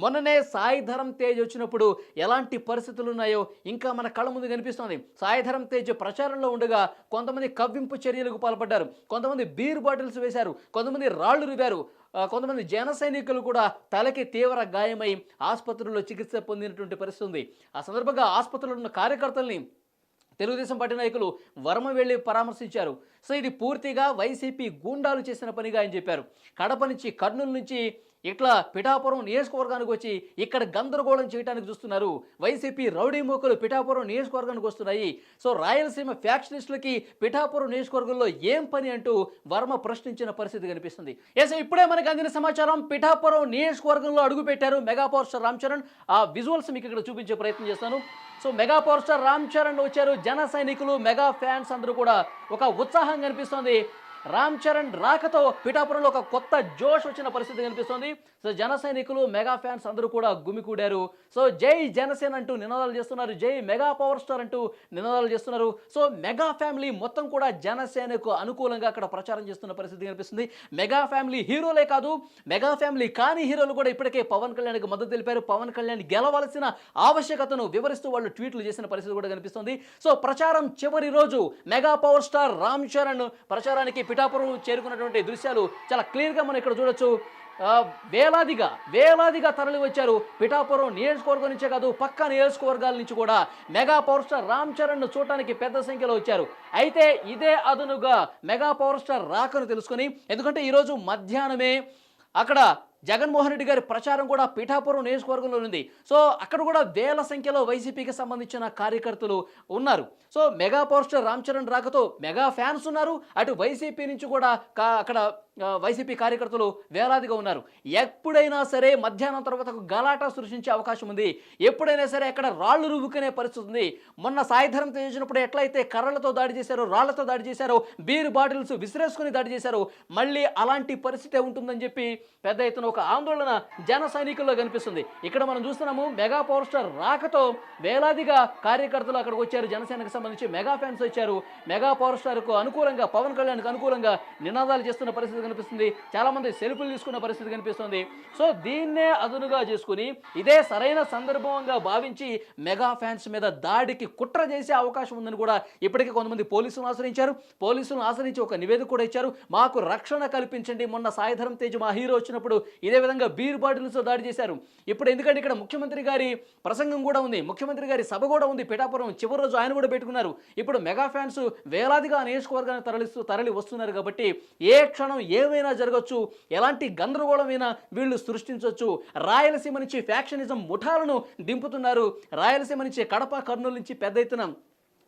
మొన్ననే సాయిధరం తేజ్ వచ్చినప్పుడు ఎలాంటి పరిస్థితులు ఉన్నాయో ఇంకా మన కళ్ళ ముందు కనిపిస్తోంది. సాయిధరం తేజ్ ప్రచారంలో ఉండగా కొంతమంది కవ్వింపు చర్యలకు పాల్పడ్డారు. కొంతమంది బీర్ బాటిల్స్ వేశారు. కొంతమంది రాళ్ళు రువారు కొంతమంది జన సైనికులు కూడా తలకి తీవ్ర గాయమై ఆసుపత్రుల్లో చికిత్స పొందినటువంటి పరిస్థితి ఉంది. ఆ సందర్భంగా ఆసుపత్రిలో ఉన్న కార్యకర్తల్ని తెలుగుదేశం పార్టీ నాయకులు వర్మ వెళ్ళి పరామర్శించారు. సో ఇది పూర్తిగా వైసీపీ గూండాలు చేసిన పనిగా ఆయన చెప్పారు. కడప నుంచి కర్నూలు నుంచి ఇట్లా పిఠాపురం నియోజకవర్గానికి వచ్చి ఇక్కడ గందరగోళం చేయడానికి చూస్తున్నారు. వైసీపీ రౌడీ మూకలు పిఠాపురం నియోజకవర్గానికి వస్తున్నాయి. సో రాయలసీమ ఫ్యాక్షనిస్టులకి పిఠాపురం నియోజకవర్గంలో ఏం పని అంటూ వర్మ ప్రశ్నించిన పరిస్థితి కనిపిస్తుంది. ఎస్ ఇప్పుడే మనకు అందిన సమాచారం పిఠాపురం నియోజకవర్గంలో అడుగుపెట్టారు mega power star Ram Charan. ఆ విజువల్స్ మీకు ఇక్కడ చూపించే ప్రయత్నం చేస్తాను. So mega power star Ram Charan వచ్చారు. జన సైనికులు మెగా ఫ్యాన్స్ అందరూ కూడా ఒక ఉత్సాహం కనిపిస్తోంది. రామ్ చరణ్ రాకతో పిఠాపురంలో ఒక కొత్త జోష్ వచ్చిన పరిస్థితి కనిపిస్తోంది. సో జన సైనికులు మెగా ఫ్యాన్స్ అందరూ కూడా గుమికూడారు. సో జై జనసేన అంటూ నినాదాలు చేస్తున్నారు. జై మెగా పవర్ స్టార్ అంటూ నినాదాలు చేస్తున్నారు. సో మెగా ఫ్యామిలీ మొత్తం కూడా జనసేనకు అనుకూలంగా అక్కడ ప్రచారం చేస్తున్న పరిస్థితి కనిపిస్తుంది. మెగా ఫ్యామిలీ హీరోలే కాదు మెగా ఫ్యామిలీ కాని హీరోలు కూడా ఇప్పటికే పవన్ కళ్యాణ్కి మద్దతు తెలిపారు. పవన్ కళ్యాణ్ గెలవలసిన ఆవశ్యకతను వివరిస్తూ వాళ్ళు ట్వీట్లు చేసిన పరిస్థితి కూడా కనిపిస్తుంది. సో ప్రచారం చివరి రోజు mega power star Ram Charan ప్రచారానికి పిఠాపురం చేరుకున్నటువంటి దృశ్యాలు చాలా క్లియర్గా మనం ఇక్కడ చూడొచ్చు. వేలాదిగా వేలాదిగా తరలి వచ్చారు పిఠాపురం నియోజకవర్గం నుంచే కాదు పక్క నియోజకవర్గాల నుంచి కూడా మెగా పవర్ స్టార్ రామ్ చరణ్ను చూడటానికి పెద్ద సంఖ్యలో వచ్చారు. అయితే ఇదే అదునుగా మెగా పవర్ స్టార్ రాకను తెలుసుకొని ఎందుకంటే ఈరోజు మధ్యాహ్నమే అక్కడ జగన్మోహన్ రెడ్డి గారి ప్రచారం కూడా పిఠాపురం నియోజకవర్గంలో ఉంది. సో అక్కడ కూడా వేల సంఖ్యలో వైసీపీకి సంబంధించిన కార్యకర్తలు ఉన్నారు. So mega power star Ram Charan రాకతో మెగా ఫ్యాన్స్ ఉన్నారు. అటు వైసీపీ నుంచి కూడా కా- అక్కడ వైసీపీ కార్యకర్తలు వేలాదిగా ఉన్నారు. ఎప్పుడైనా సరే మధ్యాహ్నం తర్వాత గలాటా సృష్టించే అవకాశం ఉంది. ఎప్పుడైనా సరే అక్కడ రాళ్ళు రువ్వుకునే పరిస్థితి ఉంది. మొన్న సాయిధరం చేసినప్పుడు ఎట్లయితే కర్రలతో దాడి చేశారో రాళ్ళతో దాడి చేశారో బీర్ బాటిల్స్ విసిరేసుకుని దాడి చేశారో మళ్ళీ అలాంటి పరిస్థితి ఉంటుందని చెప్పి పెద్ద ఎత్తున ఒక ఆందోళన జన సైనికుల్లో కనిపిస్తుంది. ఇక్కడ మనం చూస్తున్నాము మెగా పవర్ స్టార్ రాకతో వేలాదిగా కార్యకర్తలు అక్కడికి వచ్చారు. జనసేనకు సంబంధించి మెగా ఫ్యాన్స్ వచ్చారు. మెగా పవర్ స్టార్కు అనుకూలంగా పవన్ కళ్యాణ్కు అనుకూలంగా నినాదాలు చేస్తున్న పరిస్థితి కనిపిస్తుంది. చాలా మంది సెల్ఫీలు తీసుకున్న పరిస్థితి కనిపిస్తుంది. సో దీన్నే అదునుగా చేసుకుని ఇదే సరైన సందర్భంగా భావించి మెగా ఫ్యాన్స్ మీద దాడికి కుట్ర చేసే అవకాశం ఉందని కూడా ఇప్పటికే కొంతమంది పోలీసులను ఆశ్రయించారు. పోలీసులను ఆశ్రయించి ఒక నివేదిక కూడా ఇచ్చారు. మాకు రక్షణ కల్పించండి. మొన్న సాయిధరం తేజ్ మా హీరో వచ్చినప్పుడు ఇదే విధంగా బీర్ బాటిల్స్తో దాడి చేశారు. ఇప్పుడు ఎందుకంటే ఇక్కడ ముఖ్యమంత్రి గారి ప్రసంగం కూడా ఉంది. ముఖ్యమంత్రి గారి సభ కూడా ఉంది. పిఠాపురం చివరి రోజు ఆయన కూడా పెట్టుకున్నారు. ఇప్పుడు మెగా ఫ్యాన్స్ వేలాదిగా నియోజకవర్గాన్ని తరలిస్తూ తరలి వస్తున్నారు కాబట్టి ఏ క్షణం ఏమైనా జరగచ్చు ఎలాంటి గందరగోళమైనా వీళ్ళు సృష్టించవచ్చు రాయలసీమ నుంచి ఫ్యాక్షనిజం ముఠాలను దింపుతున్నారు. రాయలసీమ నుంచి కడప కర్నూలు నుంచి పెద్ద ఎత్తున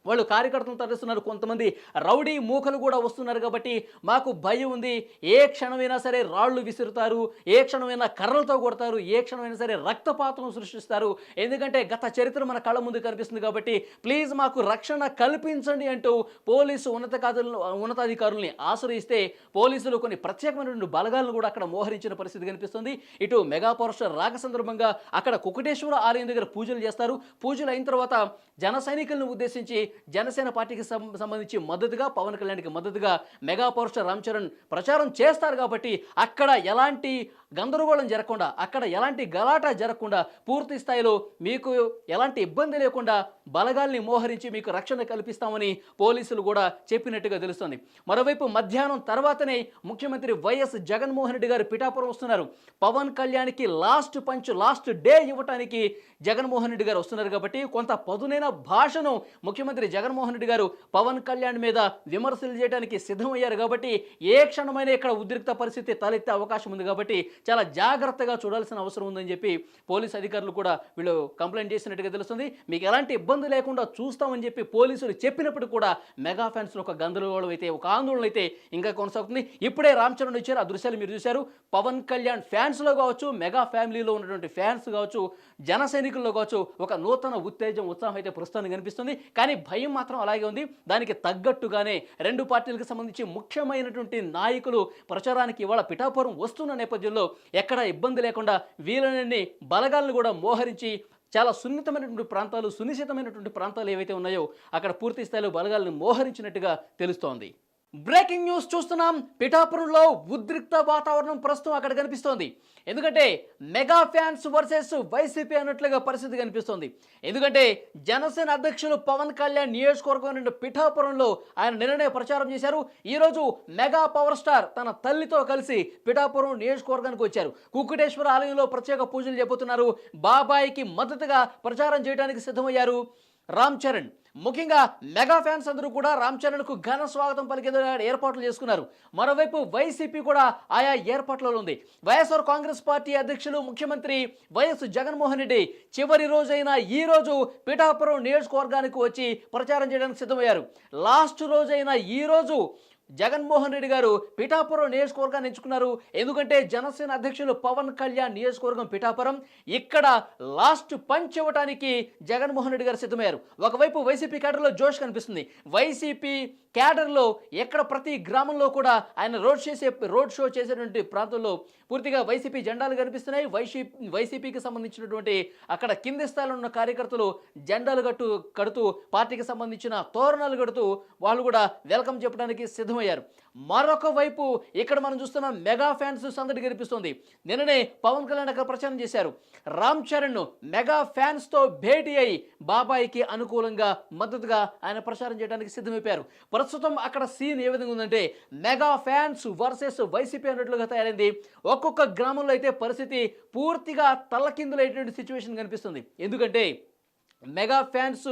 వాళ్ళు కార్యకర్తలు తరలిస్తున్నారు. కొంతమంది రౌడీ మూకలు కూడా వస్తున్నారు కాబట్టి మాకు భయం ఉంది. ఏ క్షణమైనా సరే రాళ్ళు విసురుతారు. ఏ క్షణమైనా కర్రలతో కొడతారు. ఏ క్షణమైనా సరే రక్తపాతం సృష్టిస్తారు. ఎందుకంటే గత చరిత్ర మన కళ్ళ ముందు కనిపిస్తుంది కాబట్టి ప్లీజ్ మాకు రక్షణ కల్పించండి అంటూ పోలీసు ఉన్నతాధికారులను ఉన్నతాధికారుల్ని ఆశ్రయిస్తే పోలీసులు కొన్ని ప్రత్యేకమైనటువంటి బలగాలను కూడా అక్కడ మోహరించిన పరిస్థితి కనిపిస్తుంది. ఇటు మెగా పవర్ రాక సందర్భంగా అక్కడ కుకటేశ్వర ఆలయం దగ్గర పూజలు చేస్తారు. పూజలు అయిన తర్వాత జన సైనికులను ఉద్దేశించి జనసేన పార్టీకి సంబంధించి మద్దతుగా పవన్ కళ్యాణ్కి మద్దతుగా mega power star Ram Charan ప్రచారం చేస్తారు కాబట్టి అక్కడ ఎలాంటి గందరగోళం జరగకుండా అక్కడ ఎలాంటి గలాటా జరగకుండా పూర్తి స్థాయిలో మీకు ఎలాంటి ఇబ్బంది లేకుండా బలగాల్ని మోహరించి మీకు రక్షణ కల్పిస్తామని పోలీసులు కూడా చెప్పినట్టుగా తెలుస్తోంది. మరోవైపు మధ్యాహ్నం తర్వాతనే ముఖ్యమంత్రి వైఎస్ జగన్మోహన్ రెడ్డి గారు పిఠాపురం వస్తున్నారు. పవన్ కళ్యాణ్కి లాస్ట్ పంచ్ లాస్ట్ డే ఇవ్వటానికి జగన్మోహన్ రెడ్డి గారు వస్తున్నారు కాబట్టి కొంత పదునైన భాషను ముఖ్యమంత్రి జగన్మోహన్ రెడ్డి గారు పవన్ కళ్యాణ్ మీద విమర్శలు చేయడానికి సిద్ధమయ్యారు కాబట్టి ఏ క్షణమైనా ఇక్కడ ఉద్రిక్త పరిస్థితి తలెత్తే అవకాశం ఉంది కాబట్టి చాలా జాగ్రత్తగా చూడాల్సిన అవసరం ఉందని చెప్పి పోలీస్ అధికారులు కూడా వీళ్ళు కంప్లైంట్ చేసినట్టుగా తెలుస్తుంది. మీకు ఎలాంటి ఇబ్బంది లేకుండా చూస్తామని చెప్పి పోలీసులు చెప్పినప్పుడు కూడా మెగా ఫ్యాన్స్లో ఒక గందరగోళం అయితే ఒక ఆందోళన అయితే ఇంకా కొనసాగుతుంది. ఇప్పుడే రామ్ చరణ్ వచ్చారు. ఆ దృశ్యాలు మీరు చూశారు. పవన్ కళ్యాణ్ ఫ్యాన్స్లో కావచ్చు మెగా ఫ్యామిలీలో ఉన్నటువంటి ఫ్యాన్స్ కావచ్చు జన సైనికుల్లో కావచ్చు ఒక నూతన ఉత్తేజం ఉత్సాహం అయితే ప్రస్తుతానికి కనిపిస్తుంది. కానీ భయం మాత్రం అలాగే ఉంది. దానికి తగ్గట్టుగానే రెండు పార్టీలకు సంబంధించి ముఖ్యమైనటువంటి నాయకులు ప్రచారానికి ఇవాళ పిఠాపురం వస్తున్న నేపథ్యంలో ఎక్కడ ఇబ్బంది లేకుండా వీలనన్ని బలగాలను కూడా మోహరించి చాలా సున్నితమైనటువంటి ప్రాంతాలు సునిశ్చితమైనటువంటి ప్రాంతాలు ఏవైతే ఉన్నాయో అక్కడ పూర్తి స్థాయిలో బలగాలను మోహరించినట్టుగా తెలుస్తోంది. బ్రేకింగ్ న్యూస్ చూస్తున్నాం. పిఠాపురంలో ఉద్రిక్త వాతావరణం ప్రస్తుతం అక్కడ కనిపిస్తోంది. ఎందుకంటే మెగా ఫ్యాన్స్ వర్సెస్ వైసీపీ అన్నట్లుగా పరిస్థితి కనిపిస్తోంది. ఎందుకంటే జనసేన అధ్యక్షులు పవన్ కళ్యాణ్ నియోజకవర్గం నుండి పిఠాపురంలో ఆయన నిన్ననే ప్రచారం చేశారు. ఈరోజు మెగా పవర్ స్టార్ తన తల్లితో కలిసి పిఠాపురం నియోజకవర్గానికి వచ్చారు. కుక్కుటేశ్వర ఆలయంలో ప్రత్యేక పూజలు చెబుతున్నారు బాబాయికి మద్దతుగా ప్రచారం చేయడానికి సిద్ధమయ్యారు. రామ్ చరణ్. ముఖ్యంగా మెగా ఫ్యాన్స్ అందరూ కూడా రామ్ చరణ్కు ఘన స్వాగతం పలికేందుకు ఏర్పాట్లు చేసుకున్నారు. మరోవైపు వైసీపీ కూడా ఆయా ఏర్పాట్లలో ఉంది. వైఎస్ఆర్ కాంగ్రెస్ పార్టీ అధ్యక్షులు ముఖ్యమంత్రి వైఎస్ జగన్మోహన్ రెడ్డి చివరి రోజైన ఈ రోజు పిఠాపురం నియోజకవర్గానికి వచ్చి ప్రచారం చేయడానికి సిద్ధమయ్యారు. లాస్ట్ రోజైన ఈ రోజు జగన్మోహన్ రెడ్డి గారు పిఠాపురం నియోజకవర్గాన్ని ఎంచుకున్నారు. ఎందుకంటే జనసేన అధ్యక్షులు పవన్ కళ్యాణ్ నియోజకవర్గం పిఠాపురం. ఇక్కడ లాస్ట్ పంచ్ ఇవ్వడానికి జగన్మోహన్ రెడ్డి గారు సిద్ధమయ్యారు. ఒకవైపు వైసీపీ కేటర్లో జోష్ కనిపిస్తుంది. వైసీపీ క్యాడర్లో ఎక్కడ ప్రతి గ్రామంలో కూడా ఆయన రోడ్ చేసే రోడ్ షో చేసేటువంటి ప్రాంతంలో పూర్తిగా వైసీపీ జెండాలు కనిపిస్తున్నాయి. వైసీ వైసీపీకి సంబంధించినటువంటి అక్కడ కింది స్థాయిలో ఉన్న కార్యకర్తలు జెండాలు కట్టు కడుతూ పార్టీకి సంబంధించిన తోరణాలు కడుతూ వాళ్ళు కూడా వెల్కమ్ చెప్పడానికి సిద్ధమయ్యారు. మరొక వైపు ఇక్కడ మనం చూస్తున్న మెగా ఫ్యాన్స్ సందడి కనిపిస్తుంది నిన్ననే పవన్ కళ్యాణ్ అక్కడ ప్రచారం చేశారు. రామ్ చరణ్ మెగా ఫ్యాన్స్తో భేటీ అయి బాబాయికి అనుకూలంగా మద్దతుగా ఆయన ప్రచారం చేయడానికి సిద్ధమైపోయారు. ప్రస్తుతం అక్కడ సీన్ ఏ విధంగా ఉందంటే మెగా ఫ్యాన్స్ వర్సెస్ వైసీపీ అన్నట్లుగా తయారైంది. ఒక్కొక్క గ్రామంలో అయితే పరిస్థితి పూర్తిగా తలకిందులైనటువంటి సిచ్యువేషన్ కనిపిస్తుంది. ఎందుకంటే మెగా ఫ్యాన్స్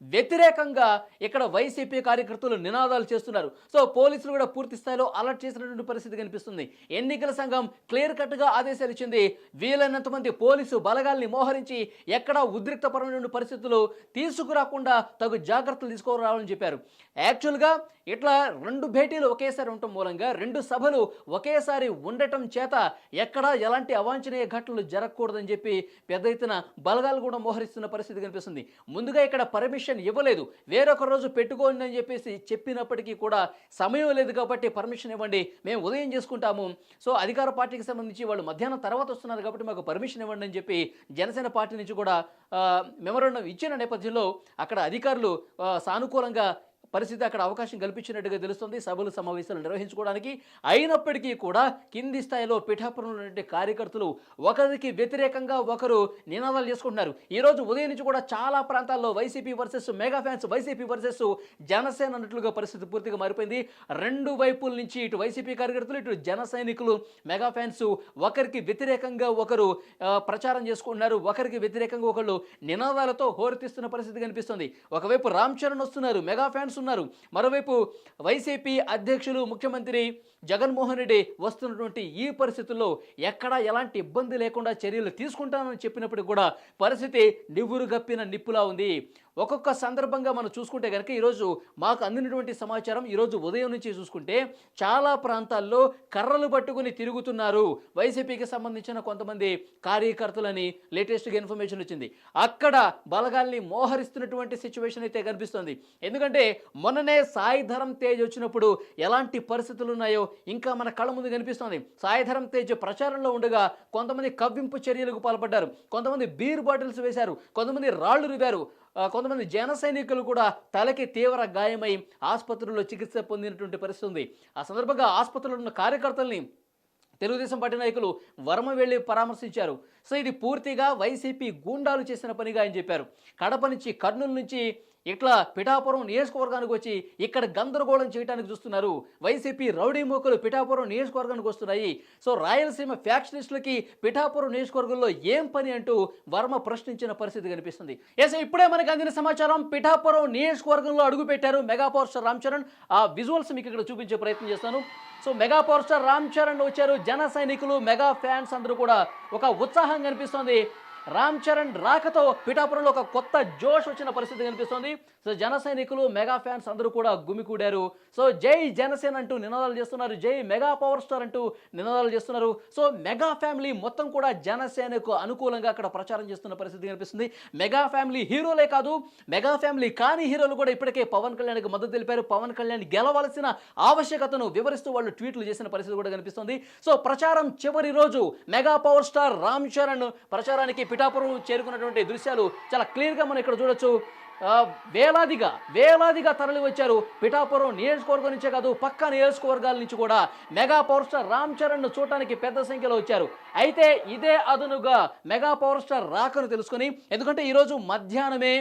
వ్యతిరేకంగా ఇక్కడ వైసీపీ కార్యకర్తలు నినాదాలు చేస్తున్నారు. సో పోలీసులు కూడా పూర్తి స్థాయిలో అలర్ట్ చేసినటువంటి పరిస్థితి కనిపిస్తుంది. ఎన్నికల సంఘం క్లియర్ కట్గా ఆదేశాలు ఇచ్చింది. వీలైనంత మంది పోలీసు బలగాల్ని మోహరించి ఎక్కడా ఉద్రిక్తపరమైన పరిస్థితులు తీసుకురాకుండా తగు జాగ్రత్తలు తీసుకురావాలని చెప్పారు. యాక్చువల్గా ఇట్లా రెండు భేటీలు ఒకేసారి ఉండటం మూలంగా రెండు సభలు ఒకేసారి ఉండటం చేత ఎక్కడా ఎలాంటి అవాంఛనీయ ఘటనలు జరగకూడదని చెప్పి పెద్ద ఎత్తున బలగాలు కూడా మోహరిస్తున్న పరిస్థితి కనిపిస్తుంది. ముందుగా ఇక్కడ పర్మిషన్ ఇవ్వలేదు. వేరొక రోజు పెట్టుకోండి అని చెప్పేసి చెప్పినప్పటికీ కూడా సమయం లేదు కాబట్టి పర్మిషన్ ఇవ్వండి. మేము ఉదయం చేసుకుంటాము. సో అధికార పార్టీకి సంబంధించి వాళ్ళు మధ్యాహ్నం తర్వాత వస్తున్నారు కాబట్టి మాకు పర్మిషన్ ఇవ్వండి అని చెప్పి జనసేన పార్టీ నుంచి కూడా మెమోరండం ఇచ్చిన నేపథ్యంలో అక్కడ అధికారులు సానుకూలంగా పరిస్థితి అక్కడ అవకాశం కల్పించినట్టుగా తెలుస్తుంది. సభలు సమావేశాలు నిర్వహించుకోవడానికి అయినప్పటికీ కూడా కింది స్థాయిలో పిఠాపురంలో ఉన్నటువంటి కార్యకర్తలు ఒకరికి వ్యతిరేకంగా ఒకరు నినాదాలు చేసుకుంటున్నారు. ఈరోజు ఉదయం నుంచి కూడా చాలా ప్రాంతాల్లో YCP versus mega fans YCP versus Janasena అన్నట్లుగా పరిస్థితి పూర్తిగా మారిపోయింది. రెండు వైపుల నుంచి ఇటు వైసీపీ కార్యకర్తలు ఇటు జన సైనికులు మెగా ఫ్యాన్స్ ఒకరికి వ్యతిరేకంగా ఒకరు ప్రచారం చేసుకుంటున్నారు. ఒకరికి వ్యతిరేకంగా ఒకళ్ళు నినాదాలతో హోరెత్తిస్తున్న పరిస్థితి కనిపిస్తుంది. ఒకవైపు రామ్ చరణ్ వస్తున్నారు మెగా ఫ్యాన్స్ ఉన్నారు. మరోవైపు వైసీపీ అధ్యక్షులు ముఖ్యమంత్రి జగన్మోహన్ రెడ్డి వస్తున్నటువంటి ఈ పరిస్థితుల్లో ఎక్కడా ఎలాంటి ఇబ్బంది లేకుండా చర్యలు తీసుకుంటానని చెప్పినప్పుడు కూడా పరిస్థితి నివ్వురుగప్పిన నిప్పులా ఉంది. ఒక్కొక్క సందర్భంగా మనం చూసుకుంటే కనుక ఈరోజు మాకు అందినటువంటి సమాచారం ఈరోజు ఉదయం నుంచి చూసుకుంటే చాలా ప్రాంతాల్లో కర్రలు పట్టుకుని తిరుగుతున్నారు. వైసీపీకి సంబంధించిన కొంతమంది కార్యకర్తలని లేటెస్ట్గా ఇన్ఫర్మేషన్ వచ్చింది. అక్కడ బలగాల్ని మోహరిస్తున్నటువంటి సిచ్యువేషన్ అయితే కనిపిస్తుంది. ఎందుకంటే మొన్ననే సాయి ధరం తేజ్ వచ్చినప్పుడు ఎలాంటి పరిస్థితులు ఉన్నాయో ఇంకా మన కళ్ళ ముందు కనిపిస్తోంది. సాయిధరం తేజ్ ప్రచారంలో ఉండగా కొంతమంది కవ్వింపు చర్యలకు పాల్పడ్డారు. కొంతమంది బీర్ బాటిల్స్ వేశారు. కొంతమంది రాళ్ళు రువారు కొంతమంది జన సైనికులు కూడా తలకి తీవ్ర గాయమై ఆసుపత్రిలో చికిత్స పొందినటువంటి పరిస్థితి ఉంది. ఆ సందర్భంగా ఆసుపత్రిలో ఉన్న కార్యకర్తల్ని తెలుగుదేశం పార్టీ నాయకులు వర్మ వెళ్ళి పరామర్శించారు. సో ఇది పూర్తిగా వైసీపీ గూండాలు చేసిన పనిగా ఆయన చెప్పారు. కడప నుంచి కర్నూలు నుంచి ఇట్లా పిఠాపురం నియోజకవర్గానికి వచ్చి ఇక్కడ గందరగోళం చేయడానికి చూస్తున్నారు. వైసీపీ రౌడీ మూకలు పిఠాపురం నియోజకవర్గానికి వస్తున్నాయి. సో రాయలసీమ ఫ్యాక్షనిస్టులకి పిఠాపురం నియోజకవర్గంలో ఏం పని అంటూ వర్మ ప్రశ్నించిన పరిస్థితి కనిపిస్తుంది. ఎస్ ఇప్పుడే మనకు అందిన సమాచారం పిఠాపురం నియోజకవర్గంలో అడుగుపెట్టారు mega power star Ram Charan. ఆ విజువల్స్ మీకు ఇక్కడ చూపించే ప్రయత్నం చేస్తాను. So mega power star Ram Charan వచ్చారు. జన సైనికులు మెగా ఫ్యాన్స్ అందరూ కూడా ఒక ఉత్సాహం కనిపిస్తోంది. రామ్ చరణ్ రాకతో పిఠాపురంలో ఒక కొత్త జోష్ వచ్చిన పరిస్థితి కనిపిస్తోంది. సో జన సైనికులు మెగా ఫ్యాన్స్ అందరూ కూడా గుమికూడారు. సో జై జనసేన అంటూ నినాదాలు చేస్తున్నారు. జై మెగా పవర్ స్టార్ అంటూ నినాదాలు చేస్తున్నారు. సో మెగా ఫ్యామిలీ మొత్తం కూడా జనసేనకు అనుకూలంగా అక్కడ ప్రచారం చేస్తున్న పరిస్థితి కనిపిస్తుంది. మెగా ఫ్యామిలీ హీరోలే కాదు మెగా ఫ్యామిలీ కాని హీరోలు కూడా ఇప్పటికే పవన్ కళ్యాణ్కి మద్దతు తెలిపారు. పవన్ కళ్యాణ్ గెలవలసిన ఆవశ్యకతను వివరిస్తూ వాళ్ళు ట్వీట్లు చేసిన పరిస్థితి కూడా కనిపిస్తుంది. సో ప్రచారం చివరి రోజు mega power star Ram Charan ప్రచారానికి పిఠాపురం చేరుకున్నటువంటి దృశ్యాలు చాలా క్లియర్గా మనం ఇక్కడ చూడొచ్చు. వేలాదిగా వేలాదిగా తరలి వచ్చారు పిఠాపురం నియోజకవర్గం నుంచే కాదు పక్క నియోజకవర్గాల నుంచి కూడా mega power star Ram Charan చూడటానికి పెద్ద సంఖ్యలో వచ్చారు. అయితే ఇదే అదనుగా మెగా పవర్ స్టార్ రాకను తెలుసుకొని ఎందుకంటే ఈరోజు మధ్యాహ్నమే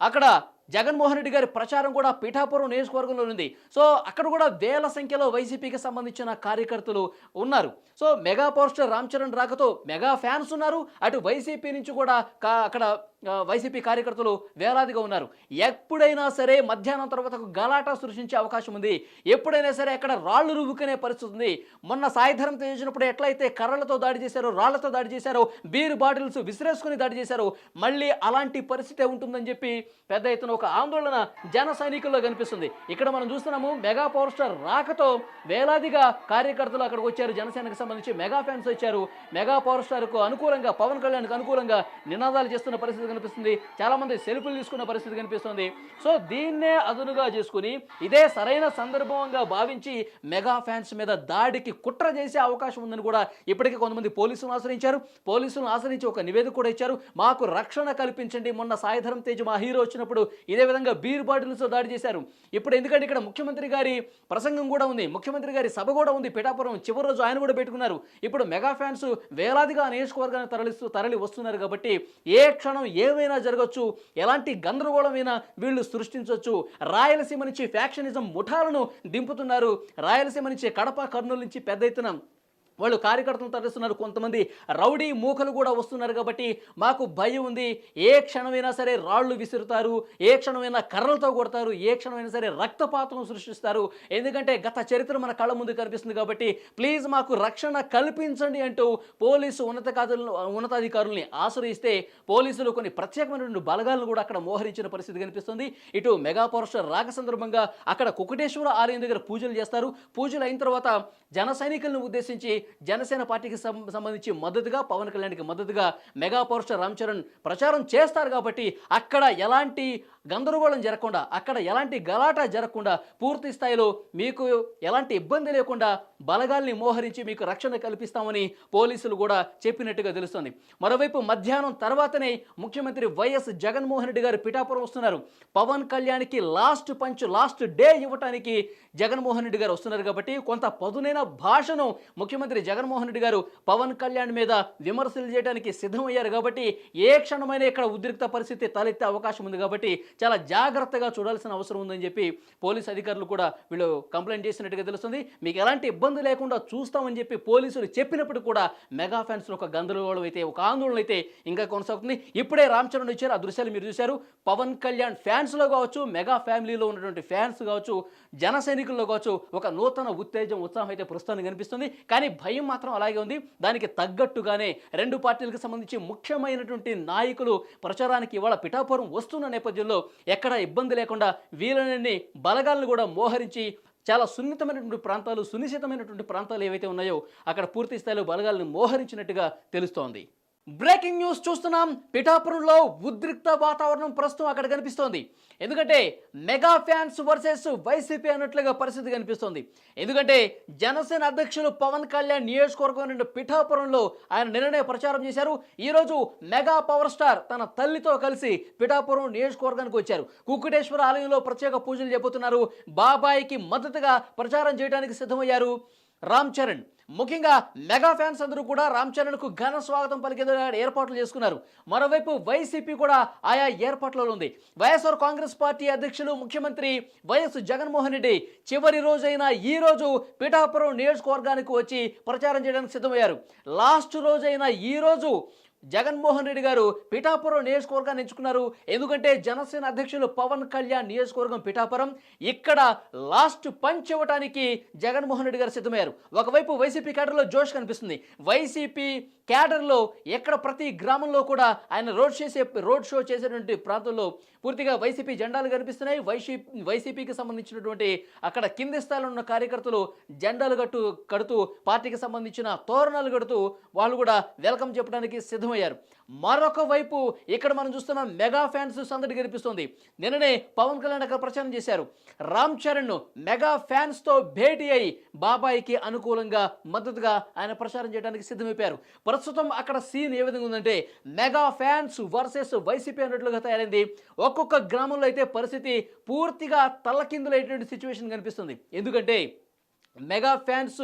అక్కడ జగన్మోహన్ రెడ్డి గారి ప్రచారం కూడా పిఠాపురం నియోజకవర్గంలో ఉంది. సో అక్కడ కూడా వేల సంఖ్యలో వైసీపీకి సంబంధించిన కార్యకర్తలు ఉన్నారు. So mega power star Ram Charan రాకతో మెగా ఫ్యాన్స్ ఉన్నారు. అటు వైసీపీ నుంచి కూడా కా- అక్కడ వైసీపీ కార్యకర్తలు వేలాదిగా ఉన్నారు. ఎప్పుడైనా సరే మధ్యాహ్నం తర్వాత గలాటా సృష్టించే అవకాశం ఉంది. ఎప్పుడైనా సరే అక్కడ రాళ్ళు రువ్వుకునే పరిస్థితి ఉంది. మొన్న సాయుధరం తెచ్చినప్పుడు ఎట్లయితే కర్రలతో దాడి చేశారో రాళ్ళతో దాడి చేశారో బీర్ బాటిల్స్ విసిరేసుకుని దాడి చేశారో మళ్ళీ అలాంటి పరిస్థితి ఉంటుందని చెప్పి పెద్ద ఎత్తున ఒక ఆందోళన జన సైనికుల్లో కనిపిస్తుంది. ఇక్కడ మనం చూస్తున్నాము మెగా పవర్ స్టార్ రాకతో వేలాదిగా కార్యకర్తలు అక్కడికి వచ్చారు. జనసేనకు సంబంధించి మెగా ఫ్యాన్స్ వచ్చారు. మెగా పవర్ స్టార్కు అనుకూలంగా పవన్ కళ్యాణ్కు అనుకూలంగా నినాదాలు చేస్తున్న పరిస్థితి కనిపిస్తుంది. చాలామంది సెల్ఫీలు తీసుకున్న పరిస్థితి కనిపిస్తుంది. సో దీన్నే అదునుగా చేసుకుని ఇదే సరైన సందర్భంగా భావించి మెగా ఫ్యాన్స్ మీద దాడికి కుట్ర చేసే అవకాశం ఉందని కూడా ఇప్పటికే కొంతమంది పోలీసులను ఆశ్రయించారు. పోలీసులను ఆశ్రయించి ఒక నివేదిక కూడా ఇచ్చారు. మాకు రక్షణ కల్పించండి మొన్న సాయిధరం తేజ్ మా హీరో వచ్చినప్పుడు ఇదే విధంగా బీర్ బాటిల్స్తో దాడి చేశారు. ఇప్పుడు ఎందుకంటే ఇక్కడ ముఖ్యమంత్రి గారి ప్రసంగం కూడా ఉంది. ముఖ్యమంత్రి గారి సభ కూడా ఉంది. పిఠాపురం చివరి రోజు ఆయన కూడా పెట్టుకున్నారు. ఇప్పుడు మెగా ఫ్యాన్స్ వేలాదిగా నియోజకవర్గాన్ని తరలిస్తూ తరలి వస్తున్నారు కాబట్టి ఏ క్షణం ఏమైనా జరగచ్చు ఎలాంటి గందరగోళమైనా వీళ్ళు సృష్టించవచ్చు రాయలసీమ నుంచి ఫ్యాక్షనిజం ముఠాలను దింపుతున్నారు. రాయలసీమ నుంచి కడప కర్నూలు నుంచి పెద్ద ఎత్తున వాళ్ళు కార్యకర్తలు తరలిస్తున్నారు. కొంతమంది రౌడీ మూకలు కూడా వస్తున్నారు కాబట్టి మాకు భయం ఉంది. ఏ క్షణమైనా సరే రాళ్ళు విసురుతారు. ఏ క్షణమైనా కర్రలతో కొడతారు. ఏ క్షణమైనా సరే రక్తపాతం సృష్టిస్తారు. ఎందుకంటే గత చరిత్ర మన కళ్ళ ముందు కనిపిస్తుంది కాబట్టి ప్లీజ్ మాకు రక్షణ కల్పించండి అంటూ పోలీసు ఉన్నతాధికారులను ఉన్నతాధికారుల్ని ఆశ్రయిస్తే పోలీసులు కొన్ని ప్రత్యేకమైనటువంటి బలగాలను కూడా అక్కడ మోహరించిన పరిస్థితి కనిపిస్తుంది. ఇటు మెగా రాగ రాక సందర్భంగా అక్కడ కుకటేశ్వర ఆలయం దగ్గర పూజలు చేస్తారు. పూజలు అయిన తర్వాత జన సైనికులను ఉద్దేశించి జనసేన పార్టీకి సంబంధించి మద్దతుగా పవన్ కళ్యాణ్కి మద్దతుగా mega power star Ram Charan ప్రచారం చేస్తారు కాబట్టి అక్కడ ఎలాంటి గందరగోళం జరగకుండా అక్కడ ఎలాంటి గలాటా జరగకుండా పూర్తి స్థాయిలో మీకు ఎలాంటి ఇబ్బంది లేకుండా బలగాల్ని మోహరించి మీకు రక్షణ కల్పిస్తామని పోలీసులు కూడా చెప్పినట్టుగా తెలుస్తోంది. మరోవైపు మధ్యాహ్నం తర్వాతనే ముఖ్యమంత్రి వైఎస్ జగన్మోహన్ రెడ్డి గారు పిఠాపురం వస్తున్నారు. పవన్ కళ్యాణ్కి లాస్ట్ పంచ్ లాస్ట్ డే ఇవ్వటానికి జగన్మోహన్ రెడ్డి గారు వస్తున్నారు కాబట్టి కొంత పదునైన భాషను ముఖ్యమంత్రి జగన్మోహన్ రెడ్డి గారు పవన్ కళ్యాణ్ మీద విమర్శలు చేయడానికి సిద్ధమయ్యారు కాబట్టి ఏ క్షణమైనా ఇక్కడ ఉద్రిక్త పరిస్థితి తలెత్తే అవకాశం ఉంది కాబట్టి చాలా జాగ్రత్తగా చూడాల్సిన అవసరం ఉందని చెప్పి పోలీస్ అధికారులు కూడా వీళ్ళు కంప్లైంట్ చేసినట్టుగా తెలుస్తుంది. మీకు ఎలాంటి ఇబ్బంది లేకుండా చూస్తామని చెప్పి పోలీసులు చెప్పినప్పుడు కూడా మెగా ఫ్యాన్స్ ఒక గందరగోళం అయితే ఒక ఆందోళన అయితే ఇంకా కొనసాగుతుంది. ఇప్పుడే రామ్ చరణ్ వచ్చారు. ఆ దృశ్యాలు మీరు చూశారు. పవన్ కళ్యాణ్ ఫ్యాన్స్లో కావచ్చు మెగా ఫ్యామిలీలో ఉన్నటువంటి ఫ్యాన్స్ కావచ్చు జన సైనికుల్లో కావచ్చు ఒక నూతన ఉత్తేజం ఉత్సాహం అయితే ప్రస్తుతానికి కనిపిస్తుంది. కానీ భయం మాత్రం అలాగే ఉంది. దానికి తగ్గట్టుగానే రెండు పార్టీలకు సంబంధించి ముఖ్యమైనటువంటి నాయకులు ప్రచారానికి ఇవాళ పిఠాపురం వస్తున్న నేపథ్యంలో ఎక్కడ ఇబ్బంది లేకుండా వీలనన్ని బలగాలను కూడా మోహరించి చాలా సున్నితమైనటువంటి ప్రాంతాలు సునిశ్చితమైనటువంటి ప్రాంతాలు ఏవైతే ఉన్నాయో అక్కడ పూర్తి స్థాయిలో బలగాలను మోహరించినట్టుగా తెలుస్తోంది. బ్రేకింగ్ న్యూస్ చూస్తున్నాం. పిఠాపురంలో ఉద్రిక్త వాతావరణం ప్రస్తుతం అక్కడ కనిపిస్తోంది. ఎందుకంటే మెగా ఫ్యాన్స్ వర్సెస్ వైసీపీ అన్నట్లుగా పరిస్థితి కనిపిస్తోంది. ఎందుకంటే జనసేన అధ్యక్షులు పవన్ కళ్యాణ్ నియోజకవర్గం నుండి పిఠాపురంలో ఆయన నిన్ననే ప్రచారం చేశారు. ఈరోజు మెగా పవర్ స్టార్ తన తల్లితో కలిసి పిఠాపురం నియోజకవర్గానికి వచ్చారు. కుక్కుటేశ్వర ఆలయంలో ప్రత్యేక పూజలు చెబుతున్నారు బాబాయికి మద్దతుగా ప్రచారం చేయడానికి సిద్ధమయ్యారు. రామ్ చరణ్. ముఖ్యంగా మెగా ఫ్యాన్స్ అందరూ కూడా రామ్ చరణ్కు ఘన స్వాగతం పలికేందుకు ఏర్పాట్లు చేసుకున్నారు. మరోవైపు వైసీపీ కూడా ఆయా ఏర్పాట్లలో ఉంది. వైఎస్ఆర్ కాంగ్రెస్ పార్టీ అధ్యక్షులు ముఖ్యమంత్రి వైఎస్ జగన్మోహన్ రెడ్డి చివరి రోజైన ఈ రోజు పిఠాపురం నియోజకవర్గానికి వచ్చి ప్రచారం చేయడానికి సిద్ధమయ్యారు. లాస్ట్ రోజైన ఈ రోజు జగన్మోహన్ రెడ్డి గారు పిఠాపురం నియోజకవర్గాన్ని ఎంచుకున్నారు. ఎందుకంటే జనసేన అధ్యక్షులు పవన్ కళ్యాణ్ నియోజకవర్గం పిఠాపురం. ఇక్కడ లాస్ట్ పంచ్ ఇవ్వడానికి జగన్మోహన్ రెడ్డి గారు సిద్ధమయ్యారు. ఒకవైపు వైసీపీ క్యాడర్లో జోష్ కనిపిస్తుంది. వైసీపీ క్యాడర్లో ఎక్కడ ప్రతి గ్రామంలో కూడా ఆయన రోడ్ చేసే రోడ్ షో చేసేటువంటి ప్రాంతంలో పూర్తిగా వైసీపీ జెండాలు కనిపిస్తున్నాయి. వైసీ వైసీపీకి సంబంధించినటువంటి అక్కడ కింది స్థాయిలో ఉన్న కార్యకర్తలు జెండాలు కట్టు కడుతూ పార్టీకి సంబంధించిన తోరణాలు కడుతూ వాళ్ళు కూడా వెల్కమ్ చెప్పడానికి సిద్ధమయ్యారు. మరొక వైపు ఇక్కడ మనం చూస్తున్న మెగా ఫ్యాన్స్ సందడి కనిపిస్తుంది నిన్ననే పవన్ కళ్యాణ్ అక్కడ ప్రచారం చేశారు. రామ్ చరణ్ మెగా ఫ్యాన్స్తో భేటీ అయి బాబాయికి అనుకూలంగా మద్దతుగా ఆయన ప్రచారం చేయడానికి సిద్ధమైపోయారు. ప్రస్తుతం అక్కడ సీన్ ఏ విధంగా ఉందంటే మెగా ఫ్యాన్స్ వర్సెస్ వైసీపీ అన్నట్లుగా తయారైంది. ఒక్కొక్క గ్రామంలో అయితే పరిస్థితి పూర్తిగా తల్లకిందులైనటువంటి సిచ్యువేషన్ కనిపిస్తుంది. ఎందుకంటే మెగా ఫ్యాన్స్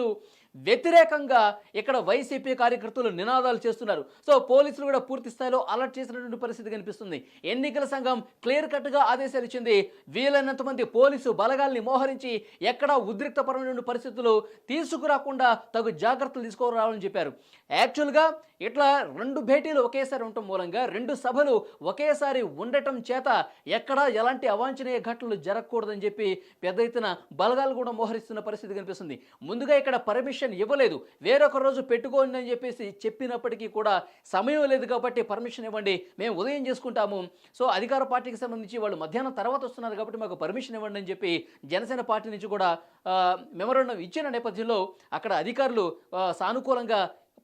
వ్యతిరేకంగా ఇక్కడ వైసీపీ కార్యకర్తలు నినాదాలు చేస్తున్నారు. సో పోలీసులు కూడా పూర్తి స్థాయిలో అలర్ట్ చేసినటువంటి పరిస్థితి కనిపిస్తుంది. ఎన్నికల సంఘం క్లియర్ కట్గా ఆదేశాలు ఇచ్చింది. వీలైనంత మంది పోలీసు బలగాల్ని మోహరించి ఎక్కడా ఉద్రిక్తపరమైన పరిస్థితులు తీసుకురాకుండా తగు జాగ్రత్తలు తీసుకురావాలని చెప్పారు. యాక్చువల్గా ఇట్లా రెండు భేటీలు ఒకేసారి ఉండటం మూలంగా రెండు సభలు ఒకేసారి ఉండటం చేత ఎక్కడా ఎలాంటి అవాంఛనీయ ఘటనలు జరగకూడదని చెప్పి పెద్ద ఎత్తున బలగాలు కూడా మోహరిస్తున్న పరిస్థితి కనిపిస్తుంది. ముందుగా ఇక్కడ పర్మిషన్ ఇవ్వలేదు. వేరొక రోజు పెట్టుకోండి అని చెప్పేసి చెప్పినప్పటికీ కూడా సమయం లేదు కాబట్టి పర్మిషన్ ఇవ్వండి మేము ఉదయం చేసుకుంటాము. సో అధికార పార్టీకి సంబంధించి వాళ్ళు మధ్యాహ్నం తర్వాత వస్తున్నారు కాబట్టి మాకు పర్మిషన్ ఇవ్వండి అని చెప్పి జనసేన పార్టీ నుంచి కూడా మెమోరండం ఇచ్చిన నేపథ్యంలో అక్కడ అధికారులు సానుకూలంగా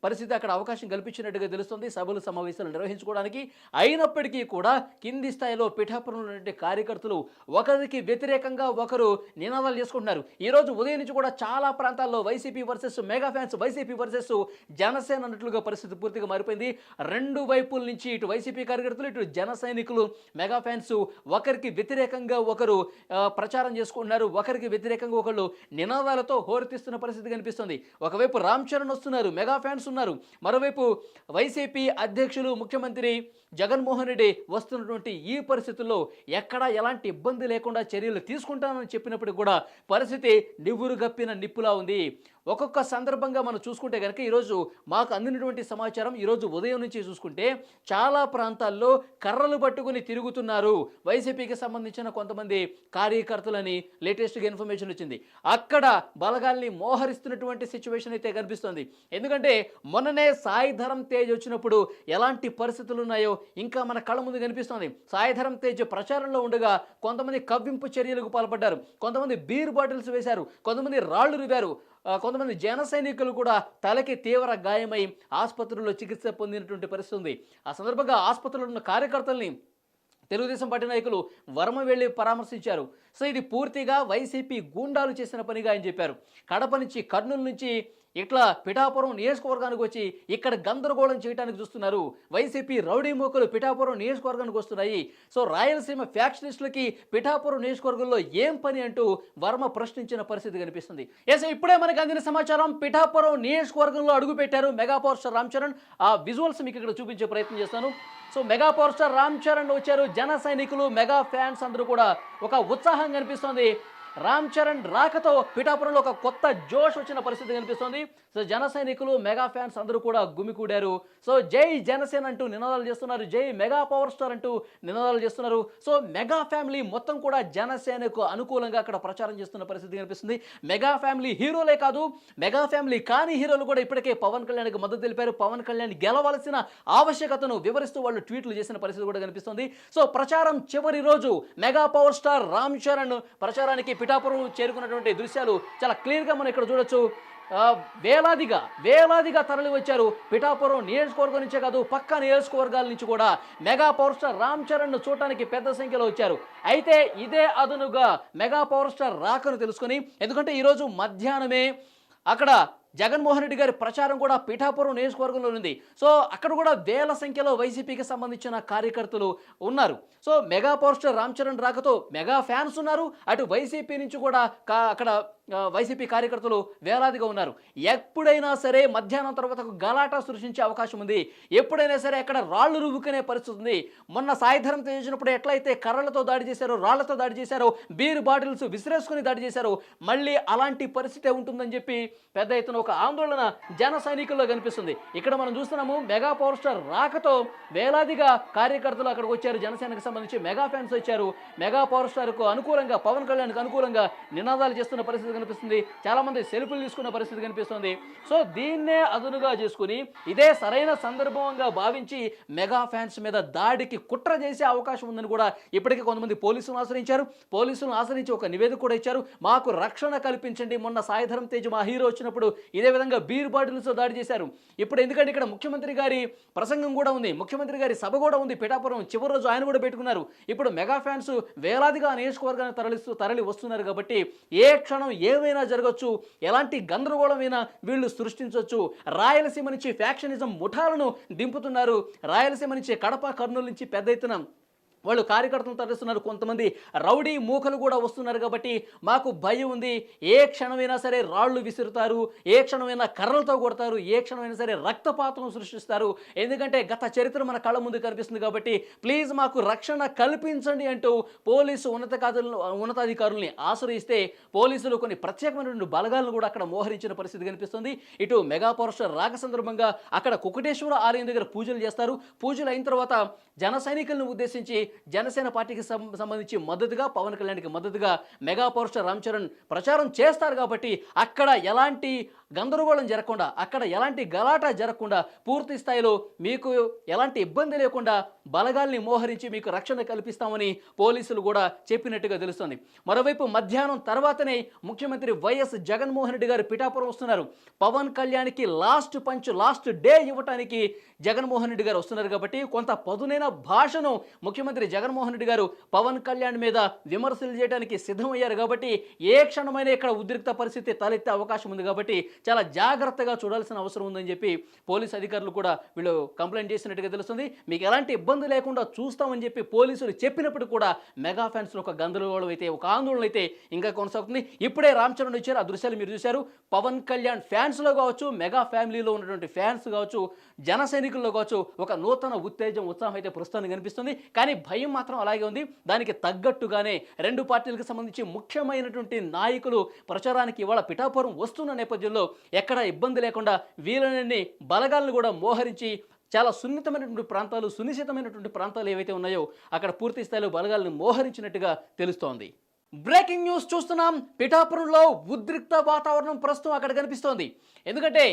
పరిస్థితి అక్కడ అవకాశం కల్పించినట్టుగా తెలుస్తుంది. సభలు సమావేశాలు నిర్వహించుకోవడానికి అయినప్పటికీ కూడా కింది స్థాయిలో పిఠాపురంలో ఉన్నటువంటి కార్యకర్తలు ఒకరికి వ్యతిరేకంగా ఒకరు నినాదాలు చేసుకుంటున్నారు. ఈ రోజు ఉదయం నుంచి కూడా చాలా ప్రాంతాల్లో YCP versus mega fans YCP versus Janasena అన్నట్లుగా పరిస్థితి పూర్తిగా మారిపోయింది. రెండు వైపుల నుంచి ఇటు వైసీపీ కార్యకర్తలు ఇటు జన సైనికులు మెగా ఫ్యాన్స్ ఒకరికి వ్యతిరేకంగా ఒకరు ప్రచారం చేసుకుంటున్నారు. ఒకరికి వ్యతిరేకంగా ఒకళ్ళు నినాదాలతో హోరెత్తిస్తున్న పరిస్థితి కనిపిస్తుంది. ఒకవైపు రామ్ చరణ్ వస్తున్నారు. మెగా ఫ్యాన్స్ ఉన్నారు మరోవైపు వైసీపీ అధ్యక్షులు ముఖ్యమంత్రి జగన్మోహన్ రెడ్డి వస్తున్నటువంటి ఈ పరిస్థితుల్లో ఎక్కడా ఎలాంటి ఇబ్బంది లేకుండా చర్యలు తీసుకుంటానని చెప్పినప్పటికీ కూడా పరిస్థితి నివ్వురు గప్పిన నిప్పులా ఉంది. ఒక్కొక్క సందర్భంగా మనం చూసుకుంటే కనుక ఈరోజు మాకు అందినటువంటి సమాచారం ఈరోజు ఉదయం నుంచి చూసుకుంటే చాలా ప్రాంతాల్లో కర్రలు పట్టుకుని తిరుగుతున్నారు. వైసీపీకి సంబంధించిన కొంతమంది కార్యకర్తలని లేటెస్ట్గా ఇన్ఫర్మేషన్ వచ్చింది. అక్కడ బలగాల్ని మోహరిస్తున్నటువంటి సిచ్యువేషన్ అయితే కనిపిస్తుంది. ఎందుకంటే మొన్ననే సాయి ధరం తేజ్ వచ్చినప్పుడు ఎలాంటి పరిస్థితులు ఉన్నాయో ఇంకా మన కళ్ళ ముందు కనిపిస్తోంది. సాయధరం తేజ్ ప్రచారంలో ఉండగా కొంతమంది కవ్వింపు చర్యలకు పాల్పడ్డారు. కొంతమంది బీర్ బాటిల్స్ వేశారు. కొంతమంది రాళ్ళు రువారు కొంతమంది జన సైనికులు కూడా తలకి తీవ్ర గాయమై ఆసుపత్రిలో చికిత్స పొందినటువంటి పరిస్థితి ఉంది. ఆ సందర్భంగా ఆసుపత్రిలో ఉన్న కార్యకర్తల్ని తెలుగుదేశం పార్టీ నాయకులు వర్మ వెళ్ళి పరామర్శించారు. సో ఇది పూర్తిగా వైసీపీ గూండాలు చేసిన పనిగా ఆయన చెప్పారు. కడప నుంచి కర్నూలు నుంచి ఇట్లా పిఠాపురం నియోజకవర్గానికి వచ్చి ఇక్కడ గందరగోళం చేయడానికి చూస్తున్నారు. వైసీపీ రౌడీ మూకలు పిఠాపురం నియోజకవర్గానికి వస్తున్నాయి. సో రాయలసీమ ఫ్యాక్షనిస్టులకి పిఠాపురం నియోజకవర్గంలో ఏం పని అంటూ వర్మ ప్రశ్నించిన పరిస్థితి కనిపిస్తుంది. ఎస్ ఇప్పుడే మనకు అందిన సమాచారం పిఠాపురం నియోజకవర్గంలో అడుగుపెట్టారు mega power star Ram Charan. ఆ విజువల్స్ మీకు ఇక్కడ చూపించే ప్రయత్నం చేస్తాను. So mega power star Ram Charan వచ్చారు. జన సైనికులు మెగా ఫ్యాన్స్ అందరూ కూడా ఒక ఉత్సాహం కనిపిస్తుంది. రామ్ చరణ్ రాకతో పిఠాపురంలో ఒక కొత్త జోష్ వచ్చిన పరిస్థితి కనిపిస్తుంది. సో జన సైనికులు మెగా ఫ్యాన్స్ అందరూ కూడా గుమికూడారు. సో జై జనసేన అంటూ నినాదాలు చేస్తున్నారు. జై మెగా పవర్ స్టార్ అంటూ నినాదాలు చేస్తున్నారు. సో మెగా ఫ్యామిలీ మొత్తం కూడా జనసేనకు అనుకూలంగా అక్కడ ప్రచారం చేస్తున్న పరిస్థితి కనిపిస్తుంది. మెగా ఫ్యామిలీ హీరోలే కాదు మెగా ఫ్యామిలీ కాని హీరోలు కూడా ఇప్పటికే పవన్ కళ్యాణ్కి మద్దతు తెలిపారు. పవన్ కళ్యాణ్ గెలవలసిన ఆవశ్యకతను వివరిస్తూ వాళ్ళు ట్వీట్లు చేసిన పరిస్థితి కూడా కనిపిస్తుంది. సో ప్రచారం చివరి రోజు mega power star Ram Charan ప్రచారానికి పిఠాపురం చేరుకున్నటువంటి దృశ్యాలు చాలా క్లియర్గా మనం ఇక్కడ చూడొచ్చు. వేలాదిగా వేలాదిగా తరలి వచ్చారు పిఠాపురం నియోజకవర్గం నుంచే కాదు పక్క నియోజకవర్గాల నుంచి కూడా mega power star Ram Charan చూడటానికి పెద్ద సంఖ్యలో వచ్చారు. అయితే ఇదే అదునుగా మెగా పవర్ స్టార్ రాకను తెలుసుకొని ఎందుకంటే ఈరోజు మధ్యాహ్నమే అక్కడ జగన్మోహన్ రెడ్డి గారి ప్రచారం కూడా పిఠాపురం నియోజకవర్గంలో ఉంది. సో అక్కడ కూడా వేల సంఖ్యలో వైసీపీకి సంబంధించిన కార్యకర్తలు ఉన్నారు. So mega power star Ram Charan రాకతో మెగా ఫ్యాన్స్ ఉన్నారు. అటు వైసీపీ నుంచి కూడా కా- అక్కడ వైసీపీ కార్యకర్తలు వేలాదిగా ఉన్నారు. ఎప్పుడైనా సరే మధ్యాహ్నం తర్వాత ఒక గలాటా సృష్టించే అవకాశం ఉంది. ఎప్పుడైనా సరే అక్కడ రాళ్ళు రువ్వుకునే పరిస్థితి ఉంది. మొన్న సాయంత్రం తెలిసినప్పుడు ఎట్లయితే కర్రలతో దాడి చేశారో రాళ్ళతో దాడి చేశారో బీర్ బాటిల్స్ విసిరేసుకుని దాడి చేశారో మళ్ళీ అలాంటి పరిస్థితి ఉంటుందని చెప్పి పెద్ద ఎత్తున ఒక ఆందోళన జన సైనికుల్లో కనిపిస్తుంది. ఇక్కడ మనం చూస్తున్నాము మెగా పవర్ స్టార్ రాకతో వేలాదిగా కార్యకర్తలు అక్కడికి వచ్చారు. జనసేనకు సంబంధించి మెగా ఫ్యాన్స్ వచ్చారు. మెగా పవర్ స్టార్కు అనుకూలంగా పవన్ కళ్యాణ్కు అనుకూలంగా నినాదాలు చేస్తున్న పరిస్థితి కనిపిస్తుంది. చాలామంది సెల్ఫీలు తీసుకునే పరిస్థితి కనిపిస్తుంది. సో దీన్నే అదునుగా చేసుకుని ఇదే సరైన సందర్భంగా భావించి మెగా ఫ్యాన్స్ మీద దాడికి కుట్ర చేసే అవకాశం ఉందని కూడా ఇప్పటికే కొంతమంది పోలీసులను ఆశ్రయించారు. పోలీసులను ఆశ్రయించి ఒక నివేదిక కూడా ఇచ్చారు. మాకు రక్షణ కల్పించండి. మొన్న సాయిధరం తేజ్ మా హీరో వచ్చినప్పుడు ఇదే విధంగా బీర్ బాటిల్స్తో దాడి చేశారు. ఇప్పుడు ఎందుకంటే ఇక్కడ ముఖ్యమంత్రి గారి ప్రసంగం కూడా ఉంది. ముఖ్యమంత్రి గారి సభ కూడా ఉంది. పిఠాపురం చివరి రోజు ఆయన కూడా పెట్టుకున్నారు. ఇప్పుడు మెగా ఫ్యాన్స్ వేలాదిగా నియోజకవర్గాన్ని తరలిస్తూ తరలి వస్తున్నారు కాబట్టి ఏ క్షణం ఏమైనా జరగచ్చు ఎలాంటి గందరగోళమైనా వీళ్ళు సృష్టించవచ్చు రాయలసీమ నుంచి ఫ్యాక్షనిజం ముఠాలను దింపుతున్నారు. రాయలసీమ నుంచి కడప కర్నూలు నుంచి పెద్ద ఎత్తున వాళ్ళు కార్యకర్తలు తరలిస్తున్నారు. కొంతమంది రౌడీ మూకలు కూడా వస్తున్నారు కాబట్టి మాకు భయం ఉంది. ఏ క్షణమైనా సరే రాళ్ళు విసురుతారు. ఏ క్షణమైనా కర్రలతో కొడతారు. ఏ క్షణమైనా సరే రక్తపాతం సృష్టిస్తారు. ఎందుకంటే గత చరిత్ర మన కళ్ళ ముందు కనిపిస్తుంది కాబట్టి ప్లీజ్ మాకు రక్షణ కల్పించండి అంటూ పోలీసు ఉన్నతాధికారులను ఉన్నతాధికారుల్ని ఆశ్రయిస్తే పోలీసులు కొన్ని ప్రత్యేకమైనటువంటి బలగాలను కూడా అక్కడ మోహరించిన పరిస్థితి కనిపిస్తుంది. ఇటు మెగా పౌరుష రాక సందర్భంగా అక్కడ కుకటేశ్వర ఆలయం దగ్గర పూజలు చేస్తారు. పూజలు అయిన తర్వాత జన సైనికులను ఉద్దేశించి జనసేన పార్టీకి సంబంధించి మద్దతుగా పవన్ కళ్యాణ్కి మద్దతుగా మెగా పౌరుష రామ్ చరణ్ ప్రచారం చేస్తారు కాబట్టి అక్కడ ఎలాంటి గందరగోళం జరగకుండా అక్కడ ఎలాంటి గలాటా జరగకుండా పూర్తి స్థాయిలో మీకు ఎలాంటి ఇబ్బంది లేకుండా బలగాల్ని మోహరించి మీకు రక్షణ కల్పిస్తామని పోలీసులు కూడా చెప్పినట్టుగా తెలుస్తుంది. మరోవైపు మధ్యాహ్నం తర్వాతనే ముఖ్యమంత్రి వైఎస్ జగన్మోహన్ రెడ్డి గారు పిఠాపురం వస్తున్నారు. పవన్ కళ్యాణ్కి లాస్ట్ పంచ్ లాస్ట్ డే ఇవ్వటానికి జగన్మోహన్ రెడ్డి గారు వస్తున్నారు కాబట్టి కొంత పదునైన భాషను ముఖ్యమంత్రి జగన్మోహన్ రెడ్డి గారు పవన్ కళ్యాణ్ మీద విమర్శలు చేయడానికి సిద్ధమయ్యారు కాబట్టి ఏ క్షణమైనా ఇక్కడ ఉద్రిక్త పరిస్థితి తలెత్తే అవకాశం ఉంది కాబట్టి చాలా జాగ్రత్తగా చూడాల్సిన అవసరం ఉందని చెప్పి పోలీస్ అధికారులు కూడా వీళ్ళు కంప్లైంట్ చేసినట్టుగా తెలుస్తుంది. మీకు ఎలాంటి ఇబ్బంది లేకుండా చూస్తామని చెప్పి పోలీసులు చెప్పినప్పుడు కూడా మెగా ఫ్యాన్స్లో ఒక గందరగోళం అయితే ఒక ఆందోళన అయితే ఇంకా కొనసాగుతుంది. ఇప్పుడే రామ్ చరణ్ వచ్చారు. ఆ దృశ్యాలు మీరు చూశారు. పవన్ కళ్యాణ్ ఫ్యాన్స్లో కావచ్చు మెగా ఫ్యామిలీలో ఉన్నటువంటి ఫ్యాన్స్ కావచ్చు జన సైనికుల్లో కావచ్చు ఒక నూతన ఉత్తేజం ఉత్సాహం అయితే ప్రస్తుతానికి కనిపిస్తుంది. కానీ భయం మాత్రం అలాగే ఉంది. దానికి తగ్గట్టుగానే రెండు పార్టీలకు సంబంధించి ముఖ్యమైనటువంటి నాయకులు ప్రచారానికి ఇవాళ పిఠాపురం వస్తున్న నేపథ్యంలో ఎక్కడ ఇబ్బంది లేకుండా వీలనన్ని బలగాలను కూడా మోహరించి చాలా సున్నితమైనటువంటి ప్రాంతాలు సునిశ్చితమైనటువంటి ప్రాంతాలు ఏవైతే ఉన్నాయో అక్కడ పూర్తి స్థాయిలో బలగాలను మోహరించినట్టుగా తెలుస్తోంది. బ్రేకింగ్ న్యూస్ చూస్తున్నాం. పిఠాపురంలో ఉద్రిక్త వాతావరణం ప్రస్తుతం అక్కడ కనిపిస్తోంది. ఎందుకంటే